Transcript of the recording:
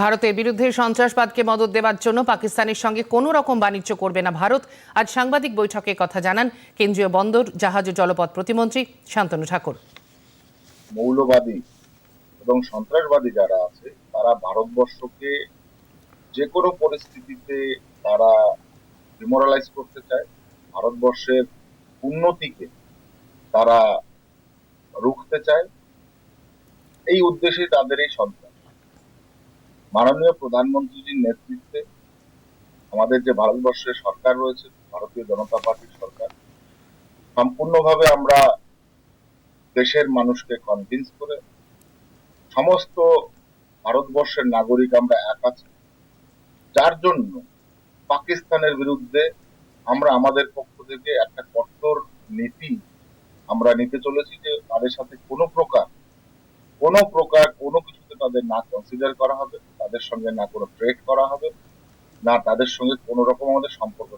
ভারতের বিরুদ্ধে সন্ত্রাসবাদকে মদত দেওয়ার জন্য পাকিস্তানের সঙ্গে কোনো রকম বাণিজ্য করবে না ভারত। আজ সাংবাদিক বৈঠকে কথা জানান কেন্দ্রীয় বন্দর, জাহাজ ও জলপথ প্রতিমন্ত্রী শান্তনু ঠাকুর। মৌলবাদী এবং সন্ত্রাসবাদী যারা আছে, তারা ভারতবর্ষকে যে কোনো পরিস্থিতিতে তারা ডিমোরালাইজ করতে চায়। ভারতবর্ষের উন্নতিকে তারা রুখতে চায়। এই উদ্দেশ্যে তাদের এই সন্ত্রাস। মাননীয় প্রধানমন্ত্রীজির নেতৃত্বে আমাদের যে ভারতবর্ষের সরকার রয়েছে, ভারতীয় জনতা পার্টির সরকার, সম্পূর্ণভাবে আমরা দেশের মানুষকে কনভিন্স করে সমস্ত ভারতবর্ষের নাগরিক আমরা এক আছি। যার জন্য পাকিস্তানের বিরুদ্ধে আমরা আমাদের পক্ষ থেকে একটা কঠোর নীতি আমরা নিতে চলেছি যে তাদের সাথে কোনো প্রকার কোনো প্রকার কোনো কিছুতে তাদের না কনসিডার করা হবে। তাদের সঙ্গে না কোনো ট্রেড করা হবে না তাদের সঙ্গে কোনো রকম আমাদের সম্পর্ক।